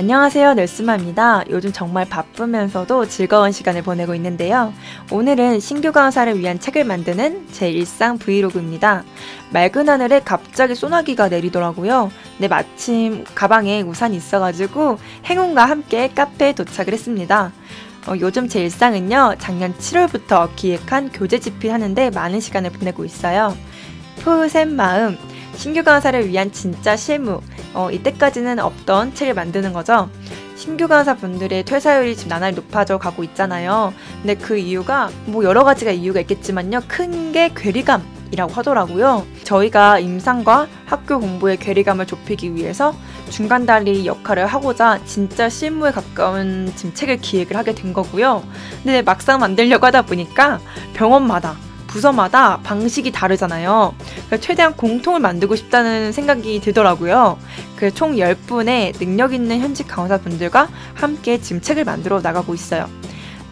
안녕하세요 넬스마입니다. 요즘 정말 바쁘면서도 즐거운 시간을 보내고 있는데요. 오늘은 신규 강사를 위한 책을 만드는 제 일상 브이로그입니다. 맑은 하늘에 갑자기 소나기가 내리더라고요. 근데 마침 가방에 우산이 있어가지고 행운과 함께 카페에 도착을 했습니다. 어, 요즘 제 일상은요 작년 7월부터 기획한 교재 집필하는데 많은 시간을 보내고 있어요. 푸센 마음 신규 강사를 위한 진짜 실무 어, 이때까지는 없던 책을 만드는 거죠. 신규 강사 분들의 퇴사율이 지금 나날이 높아져 가고 있잖아요. 근데 그 이유가 뭐 여러 가지가 이유가 있겠지만요. 큰 게 괴리감. 이라고 하더라고요. 저희가 임상과 학교 공부의 괴리감을 좁히기 위해서 중간 다리 역할을 하고자 진짜 실무에 가까운 지금 책을 기획을 하게 된 거고요. 근데 막상 만들려고 하다 보니까 병원마다 부서마다 방식이 다르잖아요. 최대한 공통을 만들고 싶다는 생각이 들더라고요. 그래서 총 10분의 능력 있는 현직 강사분들과 함께 지금 책을 만들어 나가고 있어요.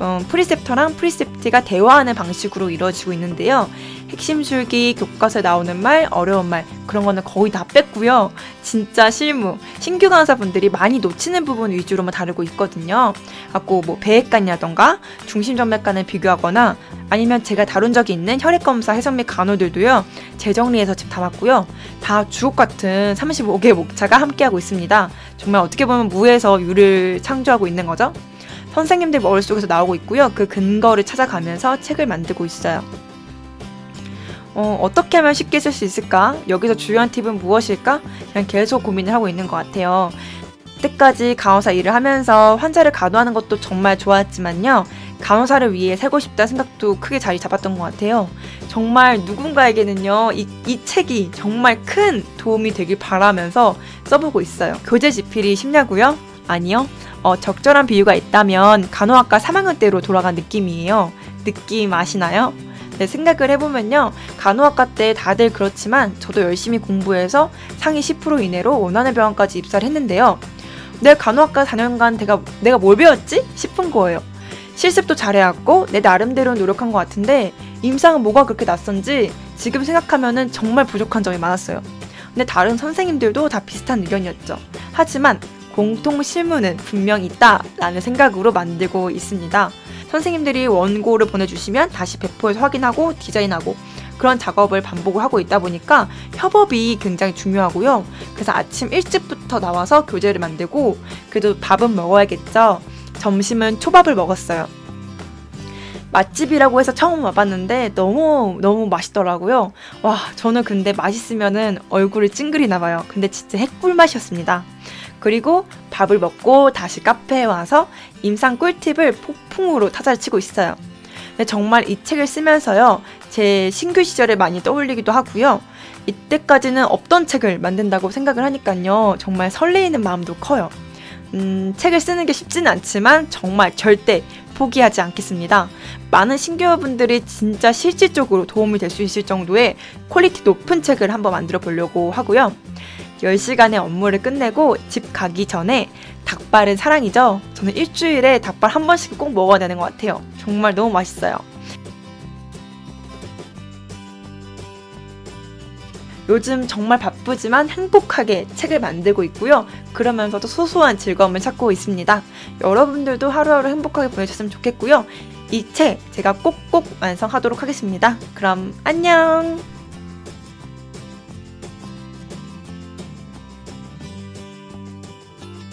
어, 프리셉터랑 프리셉트가 대화하는 방식으로 이루어지고 있는데요. 핵심 줄기, 교과서에 나오는 말, 어려운 말 그런 거는 거의 다 뺐고요. 진짜 실무, 신규 강사분들이 많이 놓치는 부분 위주로만 다루고 있거든요. 아고 뭐 배액관이라던가 중심정맥관을 비교하거나 아니면 제가 다룬 적이 있는 혈액검사 해석 및 간호들도요. 재정리해서 지금 담았고요. 다 주옥 같은 35개의 목차가 함께하고 있습니다. 정말 어떻게 보면 무에서 유를 창조하고 있는 거죠. 선생님들 머릿속에서 나오고 있고요. 그 근거를 찾아가면서 책을 만들고 있어요. 어, 어떻게 하면 쉽게 쓸 수 있을까? 여기서 중요한 팁은 무엇일까? 그냥 계속 고민을 하고 있는 것 같아요. 그때까지 간호사 일을 하면서 환자를 간호하는 것도 정말 좋았지만요. 간호사를 위해 살고 싶다는 생각도 크게 자리 잡았던 것 같아요. 정말 누군가에게는요, 이, 이 책이 정말 큰 도움이 되길 바라면서 써보고 있어요. 교재 집필이 쉽냐고요? 아니요. 어, 적절한 비유가 있다면 간호학과 3학년 때로 돌아간 느낌이에요. 느낌 아시나요? 네, 생각을 해보면요. 간호학과 때 다들 그렇지만 저도 열심히 공부해서 상위 10% 이내로 원하는 병원까지 입사를 했는데요. 내 간호학과 4년간 내가, 내가 뭘 배웠지? 싶은 거예요. 실습도 잘해왔고 내 나름대로 노력한 것 같은데 임상은 뭐가 그렇게 낯선지 지금 생각하면 정말 부족한 점이 많았어요. 근데 다른 선생님들도 다 비슷한 의견이었죠. 하지만 공통 실무는 분명 있다라는 생각으로 만들고 있습니다. 선생님들이 원고를 보내주시면 다시 배포해서 확인하고 디자인하고 그런 작업을 반복을 하고 있다 보니까 협업이 굉장히 중요하고요. 그래서 아침 일찍부터 나와서 교재를 만들고 그래도 밥은 먹어야겠죠. 점심은 초밥을 먹었어요. 맛집이라고 해서 처음 와봤는데 너무 너무 맛있더라고요. 와 저는 근데 맛있으면은 얼굴이 찡그리나 봐요. 근데 진짜 핵꿀 맛이었습니다. 그리고 밥을 먹고 다시 카페에 와서 임상 꿀팁을 폭풍으로 타자를 치고 있어요. 정말 이 책을 쓰면서요, 제 신규 시절을 많이 떠올리기도 하고요. 이때까지는 없던 책을 만든다고 생각을 하니까요, 정말 설레이는 마음도 커요. 음, 책을 쓰는 게 쉽지는 않지만 정말 절대 포기하지 않겠습니다. 많은 신규분들이 진짜 실질적으로 도움이 될 수 있을 정도의 퀄리티 높은 책을 한번 만들어 보려고 하고요. 10시간의 업무를 끝내고 집 가기 전에 닭발은 사랑이죠. 저는 일주일에 닭발 한 번씩 꼭 먹어야 되는 것 같아요. 정말 너무 맛있어요. 요즘 정말 바쁘지만 행복하게 책을 만들고 있고요. 그러면서도 소소한 즐거움을 찾고 있습니다. 여러분들도 하루하루 행복하게 보내셨으면 좋겠고요. 이 책 제가 꼭꼭 완성하도록 하겠습니다. 그럼 안녕!